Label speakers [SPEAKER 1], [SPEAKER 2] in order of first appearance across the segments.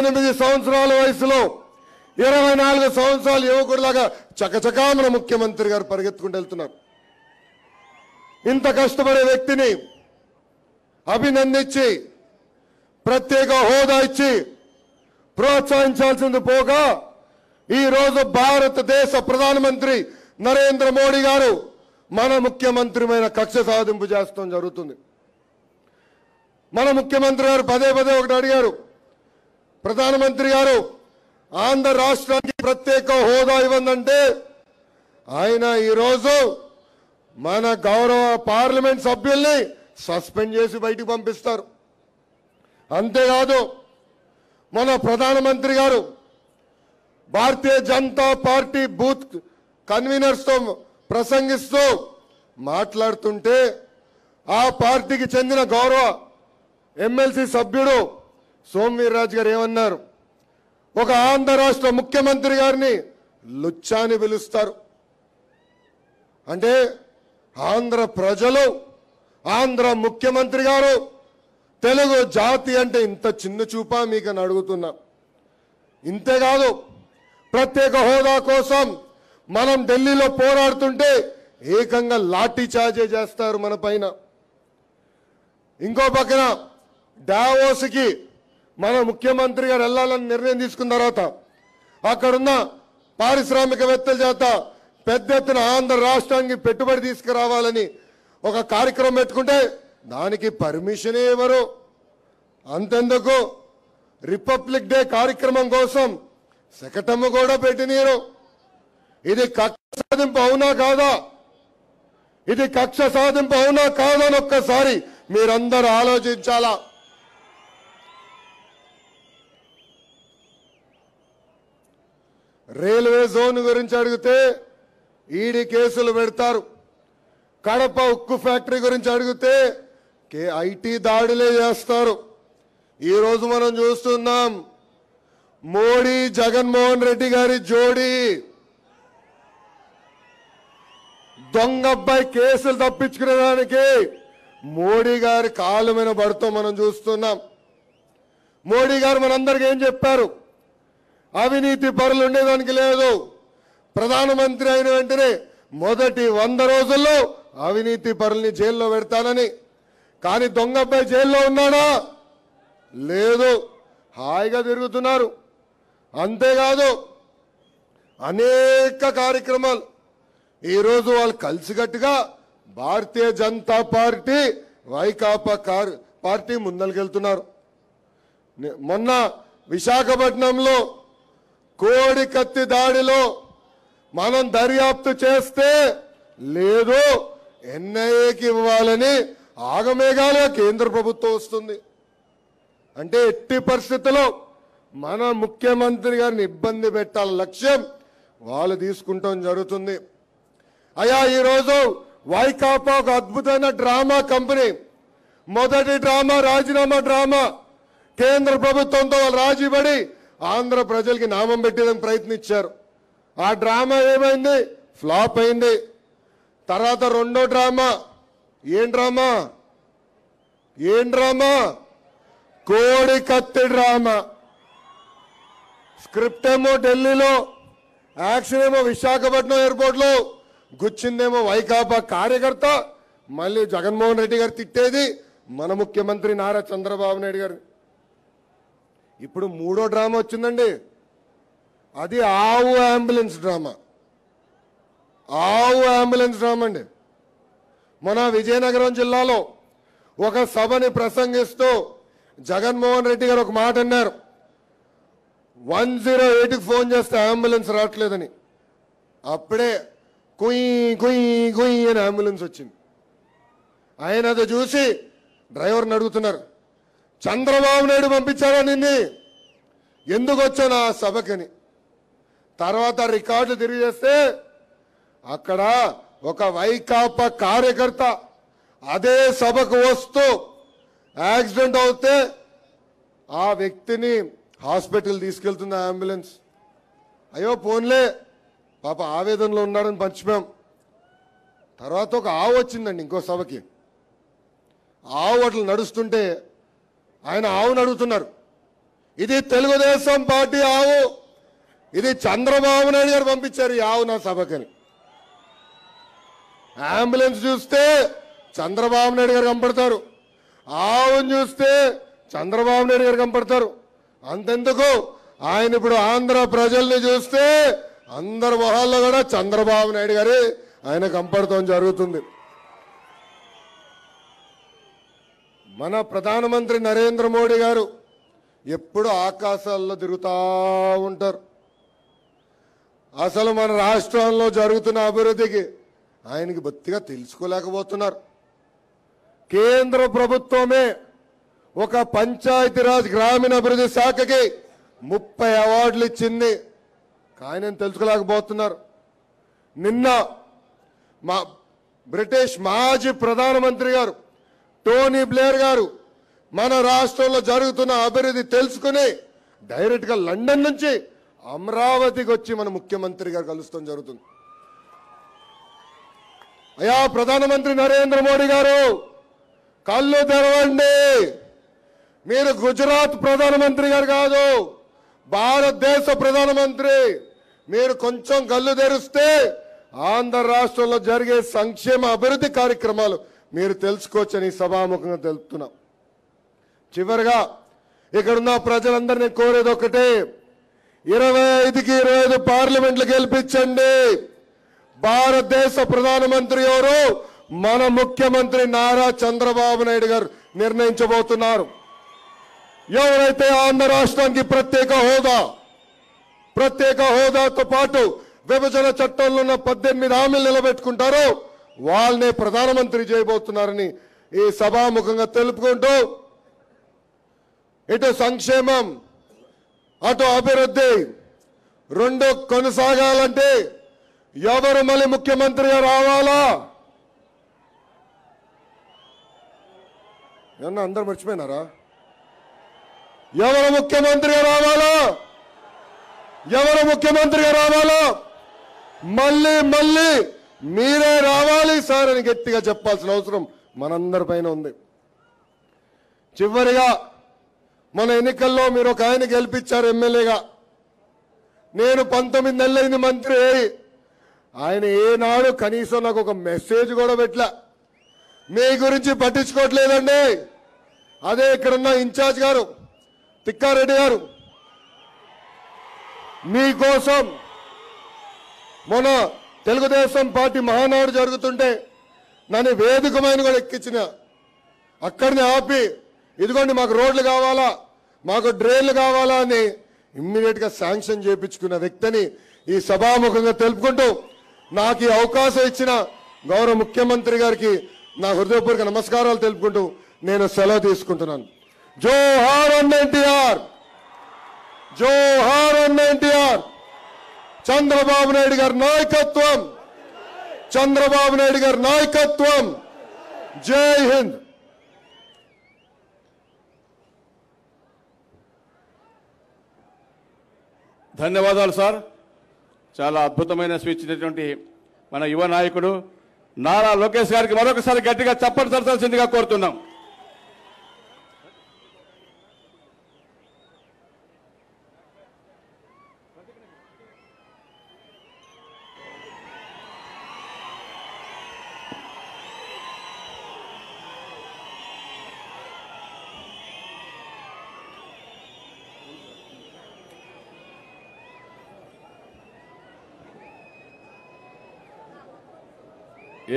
[SPEAKER 1] ఎనిమిది సంవత్సరాల వయసులో ఇరవై నాలుగు సంవత్సరాల యువకుడిలాగా చకచకా మన ముఖ్యమంత్రి గారు పరిగెత్తుకుంటూ వెళ్తున్నారు. ఇంత కష్టపడే వ్యక్తిని అభినందించి ప్రత్యేక హోదా ఇచ్చి ప్రోత్సహించాల్సింది పోగా ఈ రోజు భారతదేశ ప్రధానమంత్రి నరేంద్ర మోడీ గారు మన ముఖ్యమంత్రిమైన కక్ష సాధింపు చేస్తాం జరుగుతుంది. మన ముఖ్యమంత్రి గారు పదే పదే ఒకటి అడిగారు ప్రధానమంత్రి గారు ఆంధ్ర రాష్ట్రానికి ప్రత్యేక హోదా ఇవ్వందంటే ఆయన ఈరోజు మన గౌరవ పార్లమెంట్ సభ్యుల్ని సస్పెండ్ చేసి బయటికి పంపిస్తారు. అంతేకాదు మన ప్రధానమంత్రి గారు భారతీయ జనతా పార్టీ బూత్ కన్వీనర్స్తో ప్రసంగిస్తూ మాట్లాడుతుంటే ఆ పార్టీకి చెందిన గౌరవ ఎమ్మెల్సీ సభ్యుడు సోమవీర్రాజు గారు ఏమన్నారు? ఒక ఆంధ్ర రాష్ట్ర ముఖ్యమంత్రి గారిని లుచ్చాని పిలుస్తారు. అంటే ఆంధ్ర ప్రజలు ఆంధ్ర ముఖ్యమంత్రి గారు తెలుగు జాతి అంటే ఇంత చిన్న చూపా మీకు అడుగుతున్నా. ఇంతేకాదు ప్రత్యేక హోదా కోసం మనం ఢిల్లీలో పోరాడుతుంటే ఏకంగా లాఠీ చార్జే చేస్తారు మన పైన. ఇంకో పక్కన డావోస్కి మన ముఖ్యమంత్రి గారు వెళ్ళాలని నిర్ణయం తీసుకున్న తర్వాత అక్కడున్న పారిశ్రామికవేత్తల చేత పెద్ద ఎత్తున ఆంధ్ర రాష్ట్రానికి పెట్టుబడి తీసుకురావాలని ఒక కార్యక్రమం పెట్టుకుంటే దానికి పర్మిషనే ఇవ్వరు అంతెందుకు? రిపబ్లిక్ డే కార్యక్రమం కోసం శకటమ్మ కూడా పెట్టినీరు. ఇది కక్ష సాధింపు అవునా కాదా? ఇది కక్ష సాధింపు అవునా కాదా అని ఒక్కసారి మీరందరూ ఆలోచించాలా? రైల్వే జోన్ గురించి అడిగితే ఈడీ కేసులు పెడతారు. కడప ఉక్కు ఫ్యాక్టరీ గురించి అడిగితే కే ఐటీ దాడులే చేస్తారు. ఈరోజు మనం చూస్తున్నాం మోడీ జగన్మోహన్ రెడ్డి గారి జోడీ దొంగబ్బాయి కేసులు తప్పించుకునేదానికి మోడీ గారి కాలు మీద పడుతూ మనం చూస్తున్నాం. మోడీ గారు మనందరికీ ఏం చెప్పారు? అవినీతి పరులు ఉండేదానికి లేదు. ప్రధానమంత్రి అయిన వెంటనే మొదటి వంద రోజుల్లో అవినీతి పరుల్ని జైల్లో పెడతానని. కానీ దొంగబ్బాయి జైల్లో ఉన్నాడా? లేదు. హాయిగా తిరుగుతున్నారు. అంతేకాదు అనేక కార్యక్రమాలు. ఈరోజు వాళ్ళు కలిసికట్టుగా Bharatiya Janata party Vaikapa car party ముందరికెళ్తున్నారు మొన్న విశాఖపట్నంలో కోడి కత్తి దాడిలో మనం దర్యాప్తు చేస్తే లేదు ఎన్ఐఏకి ఇవ్వాలని ఆగమేఘాలే కేంద్ర ప్రభుత్వం వస్తుంది. అంటే ఎట్టి పరిస్థితుల్లో మన ముఖ్యమంత్రి గారిని ఇబ్బంది పెట్టాల లక్ష్యం వాళ్ళు తీసుకుంటాం జరుగుతుంది. అయ్యా ఈరోజు వైకాపా ఒక అద్భుతమైన డ్రామా కంపెనీ మొదటి డ్రామా రాజీనామా డ్రామా కేంద్ర ప్రభుత్వంతో వాళ్ళు రాజీపడి ఆంధ్ర ప్రజలకి నామం పెట్టేదానికి ప్రయత్నించారు. ఆ డ్రామా ఏమైంది? ఫ్లాప్ అయింది. తర్వాత రెండో డ్రామా. ఏం డ్రామా? ఏం డ్రామా? కోడి కత్తి డ్రామా. స్క్రిప్ట్ ఏమో ఢిల్లీలో యాక్షన్ ఏమో విశాఖపట్నం ఎయిర్పోర్ట్లో గుచ్చిందేమో వైకాపా కార్యకర్త. మళ్ళీ జగన్మోహన్ రెడ్డి గారు తిట్టేది మన ముఖ్యమంత్రి నారా చంద్రబాబు నాయుడు గారు. ఇప్పుడు మూడో డ్రామా వచ్చిందండి. అది ఆవు అంబులెన్స్ డ్రామా. ఆవు అంబులెన్స్ డ్రామా అండి. మన విజయనగరం జిల్లాలో ఒక సభని ప్రసంగిస్తూ జగన్మోహన్ రెడ్డి గారు ఒక మాట అన్నారు. వన్ జీరో ఎయిట్కి ఫోన్ చేస్తే అంబులెన్స్ రావట్లేదని. అప్పుడే కుయ్ కుయ్ కుయ్ అని అంబులెన్స్ వచ్చింది. ఆయన అది చూసి డ్రైవర్ని అడుగుతున్నారు. చంద్రబాబు నాయుడు పంపించారా నిన్ను? ఎందుకు వచ్చాను ఆ సభకని? తర్వాత రికార్డు తిరిగి చేస్తే అక్కడ ఒక వైకాపా కార్యకర్త అదే సభకు వస్తూ యాక్సిడెంట్ అవుతే ఆ వ్యక్తిని హాస్పిటల్ తీసుకెళ్తుంది ఆ అంబులెన్స్. అయ్యో పోన్లే. పాప ఆవేదనలో ఉన్నాడని పంచిపోయాం తర్వాత ఒక ఆవు వచ్చిందండి ఇంకో సభకి. ఆవు అట్లా నడుస్తుంటే ఆయన ఆవును అడుగుతున్నారు. ఇది తెలుగుదేశం పార్టీ ఆవు. ఇది చంద్రబాబు నాయుడు గారు పంపించారు ఈ ఆవు నా సభకని. అంబులెన్స్ చూస్తే చంద్రబాబు నాయుడు గారు కనపడతారు. ఆవును చూస్తే చంద్రబాబు నాయుడు గారు కనపడతారు. అంతెందుకు? ఆయన ఇప్పుడు ఆంధ్ర ప్రజల్ని చూస్తే అందరి మొహాల్లో కూడా చంద్రబాబు నాయుడు గారి ఆయన కనపడతాం జరుగుతుంది. మన ప్రధానమంత్రి నరేంద్ర మోడీ గారు ఎప్పుడు ఆకాశాల్లో తిరుగుతూ ఉంటారు. అసలు మన రాష్ట్రంలో జరుగుతున్న అభివృద్ధికి ఆయనకి బొత్తిగా తెలుసుకోలేకపోతున్నారు. కేంద్ర ప్రభుత్వమే ఒక పంచాయతీరాజ్ గ్రామీణ అభివృద్ధి శాఖకి ముప్పై అవార్డులు ఇచ్చింది. కానీ తెలుసుకోలేకపోతున్నారు. నిన్న మా బ్రిటిష్ మాజీ ప్రధానమంత్రి గారు టోనీ బ్లేర్ గారు మన రాష్ట్రంలో జరుగుతున్న అభివృద్ధి తెలుసుకుని డైరెక్ట్గా లండన్ నుంచి అమరావతికి వచ్చి మన ముఖ్యమంత్రి గారు కలుస్తాం జరుగుతుంది. అయ్యా ప్రధానమంత్రి నరేంద్ర మోడీ గారు కళ్ళు తెరవండి. మీరు గుజరాత్ ప్రధానమంత్రి గారు కాదు భారతదేశ ప్రధానమంత్రి. మీరు కొంచెం కళ్ళు తెరిస్తే ఆంధ్ర రాష్ట్రంలో జరిగే సంక్షేమ అభివృద్ధి కార్యక్రమాలు మీరు తెలుసుకోవచ్చని సభాముఖంగా తెలుపుతున్నాం. చివరిగా ఇక్కడున్న ప్రజలందరినీ కోరేది ఒకటే ఇరవై ఐదుకి ఇరవై ఐదు పార్లమెంట్లు గెలిపించండి. భారతదేశ ప్రధానమంత్రి ఎవరు? మన ముఖ్యమంత్రి నారా చంద్రబాబు నాయుడు గారు నిర్ణయించబోతున్నారు. ఎవరైతే ఆంధ్ర రాష్ట్రానికి ప్రత్యేక హోదా ప్రత్యేక హోదాతో పాటు విభజన చట్టంలో ఉన్న పద్దెనిమిది హామీలు నిలబెట్టుకుంటారో వాళ్ళనే ప్రధానమంత్రి చేయబోతున్నారని ఈ సభాముఖంగా తెలుపుకుంటూ ఇటు సంక్షేమం అటు అభివృద్ధి రెండు కొనసాగాలంటే ఎవరు మళ్ళీ ముఖ్యమంత్రిగా రావాలా? ఏమన్నా అందరు మర్చిపోయినారా? ఎవరు ముఖ్యమంత్రిగా రావాలా? ఎవరు ముఖ్యమంత్రిగా రావాలా? మళ్ళీ మళ్ళీ మీరే రావాలి సార్ అని గట్టిగా చెప్పాల్సిన అవసరం మనందరి పైన ఉంది. చివరిగా మన ఎన్నికల్లో మీరు ఒక ఆయన గెలిపించారు ఎమ్మెల్యేగా. నేను పంతొమ్మిది నెలలైంది మంత్రి అయి, ఆయన ఏనాడు కనీసం నాకు ఒక మెసేజ్ కూడా పెట్టలే. మీ గురించి పట్టించుకోవట్లేదండి. అదే ఇక్కడున్న ఇన్ఛార్జ్ గారు తిక్కారెడ్డి గారు. మీకోసం మొన్న తెలుగుదేశం పార్టీ మహానాడు జరుగుతుంటే నన్ను వేదికమైన కూడా ఎక్కించిన. అక్కడిని ఆపి ఇదిగోండి మాకు రోడ్లు కావాలా? మాకు డ్రైన్లు కావాలా అని ఇమ్మీడియట్గా శాంక్షన్ చేయించుకున్న వ్యక్తిని ఈ సభాముఖంగా తెలుపుకుంటూ నాకు ఈ అవకాశం ఇచ్చిన గౌరవ ముఖ్యమంత్రి గారికి నా హృదయపూర్వక నమస్కారాలు తెలుపుకుంటూ నేను సెలవు తీసుకుంటున్నాను. జోహార్ అన్న ఎన్టీఆర్! జోహార్ అన్న ఎన్టీఆర్! చంద్రబాబు నాయుడు గారి నాయకత్వం! చంద్రబాబు నాయుడు గారి నాయకత్వం! జై హింద్!
[SPEAKER 2] ధన్యవాదాలు సార్. చాలా అద్భుతమైన స్పీచ్ ఇచ్చినటువంటి మన యువ నాయకుడు నారా లోకేష్ గారికి మరొకసారి గట్టిగా చప్పట్లు తరచాల్సిందిగా కోరుతున్నాం.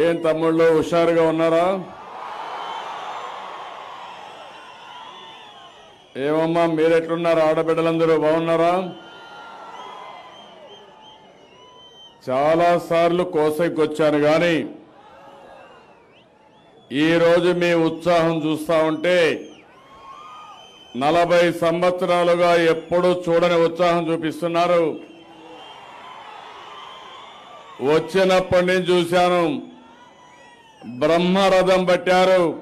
[SPEAKER 2] ఏం తమ్ముళ్ళు హుషారుగా ఉన్నారా? ఏమమ్మా మీరెట్లున్నారు? ఆడబిడ్డలందరూ బాగున్నారా? చాలా సార్లు కోసకి వచ్చాను కానీ ఈరోజు మీ ఉత్సాహం చూస్తా ఉంటే నలభై సంవత్సరాలుగా ఎప్పుడూ చూడని ఉత్సాహం చూపిస్తున్నారు. వచ్చినప్పటి నుంచి చూశాను బ్రహ్మరథం పట్టారు.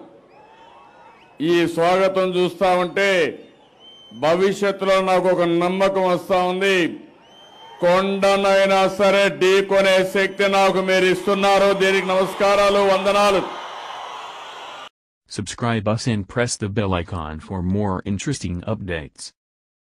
[SPEAKER 2] ఈ స్వాగతం చూస్తా ఉంటే భవిష్యత్తులో నాకు ఒక నమ్మకం వస్తూ ఉంది. కొండనైనా సరే ఢీ కొనే శక్తి నాకు మీరు ఇస్తున్నారు. దీనికి నమస్కారాలు వందనాలు.
[SPEAKER 3] Subscribe us and press the bell icon for more interesting updates.